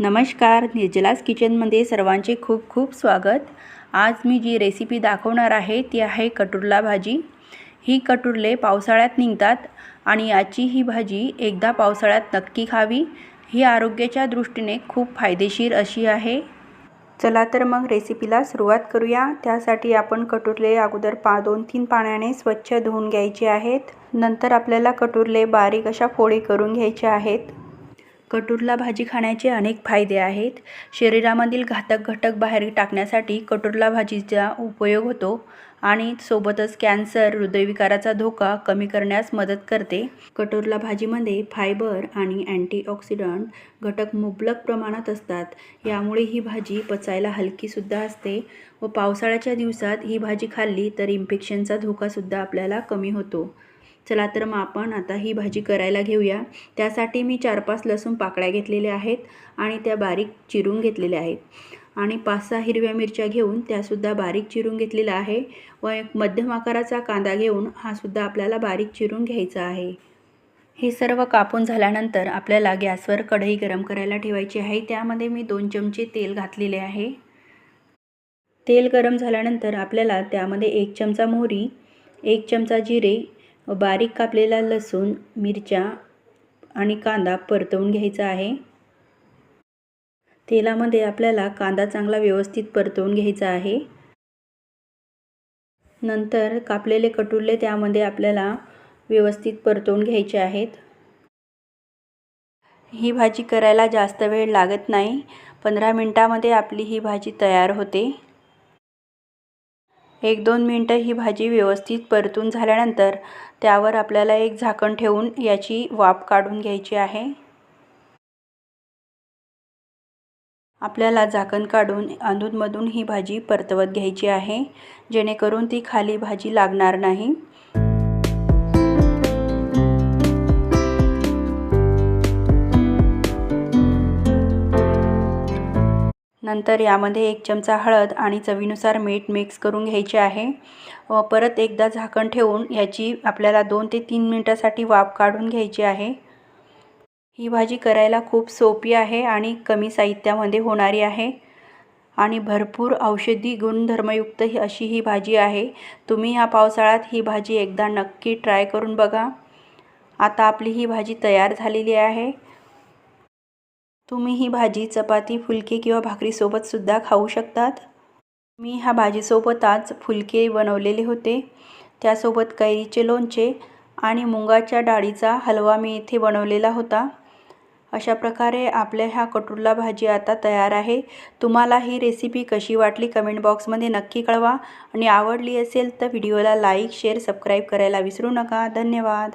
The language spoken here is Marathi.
नमस्कार निर्जलास किचनमध्ये सर्वांचे खूप खूप स्वागत. आज मी जी रेसिपी दाखवणार आहे ती आहे कटुरला भाजी. ही कटुरले पावसाळ्यात निघतात आणि याची ही भाजी एकदा पावसाळ्यात नक्की खावी ही आरोग्याच्या दृष्टीने खूप फायदेशीर अशी आहे. चला तर मग रेसिपीला सुरुवात करूया. त्यासाठी आपण कटुरले अगोदर पा दोन तीन पाण्याने स्वच्छ धुवून घ्यायचे आहेत. नंतर आपल्याला कटुरले बारीक अशा फोडी करून घ्यायच्या आहेत. कटुरला भाजी खाण्याचे अनेक फायदे आहेत. शरीरामधील घातक घटक बाहेर टाकण्यासाठी कटुरला भाजीचा उपयोग होतो आणि सोबतच कॅन्सर हृदयविकाराचा धोका कमी करण्यास मदत करते. कटोरला भाजीमध्ये फायबर आणि अँटीऑक्सिडंट घटक मुबलक प्रमाणात असतात. यामुळे ही भाजी पचायला हलकीसुद्धा असते व पावसाळ्याच्या दिवसात ही भाजी खाल्ली तर इन्फेक्शनचा धोकासुद्धा आपल्याला कमी होतो. चला तर मग आपण आता ही भाजी करायला घेऊया. त्यासाठी मी चार पाच लसूण पाकळ्या घेतलेल्या आहेत आणि त्या बारीक चिरून घेतलेल्या आहेत. आणि पाच सहा हिरव्या मिरच्या घेऊन त्यासुद्धा बारीक चिरून घेतलेला आहे व एक मध्यम आकाराचा कांदा घेऊन हा सुद्धा आपल्याला बारीक चिरून घ्यायचा आहे. हे सर्व कापून झाल्यानंतर आपल्याला गॅसवर कढई गरम करायला ठेवायची आहे. त्यामध्ये मी दोन चमचे तेल घातलेले आहे. तेल गरम झाल्यानंतर आपल्याला त्यामध्ये एक चमचा मोहरी एक चमचा जिरे व बारीक कापलेला लसूण मिरच्या आणि कांदा परतवून घ्यायचा आहे. तेलामध्ये आपल्याला कांदा चांगला व्यवस्थित परतवून घ्यायचा आहे. नंतर कापलेले कटुरले त्यामध्ये आपल्याला व्यवस्थित परतवून घ्यायचे आहेत. ही भाजी करायला जास्त वेळ लागत नाही. पंधरा मिनटामध्ये आपली ही भाजी तयार होते. एक दोन मिनटं ही भाजी व्यवस्थित परतून झाल्यानंतर त्यावर आपल्याला एक झाकण ठेवून याची वाफ काढून घ्यायची आहे. आपल्याला झाकण काढून अधूनमधून ही भाजी परतवत घ्यायची आहे जेणेकरून ती खाली भाजी लागणार नाही. नंतर यामध्ये एक चमचा हळद आणि चवीनुसार मीठ मिक्स करून घ्यायचे आहे. व परत एकदा झाकण ठेवून याची आपल्याला दोन ते तीन मिनटासाठी वाफ काढून घ्यायची आहे. ही भाजी करायला खूप सोपी आहे आणि कमी साहित्यामध्ये होणारी आहे. आणि भरपूर औषधी गुणधर्मयुक्त ही अशी ही भाजी आहे. तुम्ही ह्या पावसाळ्यात ही भाजी एकदा नक्की ट्राय करून बघा. आता आपली ही भाजी तयार झालेली आहे. तुम्ही ही भाजी चपाती फुलके किंवा भाकरीसोबतसुद्धा खाऊ शकतात. मी ह्या भाजीसोबतच फुलके बनवलेले होते. त्यासोबत कैरीचे लोणचे आणि मुंगाच्या डाळीचा हलवा मी इथे बनवलेला होता. अशा प्रकारे आपल्या ह्या कटुरला भाजी आता तयार आहे. तुम्हाला ही रेसिपी कशी वाटली कमेंट बॉक्समध्ये नक्की कळवा. आणि आवडली असेल तर व्हिडिओला लाईक शेअर सबस्क्राईब करायला विसरू नका. धन्यवाद.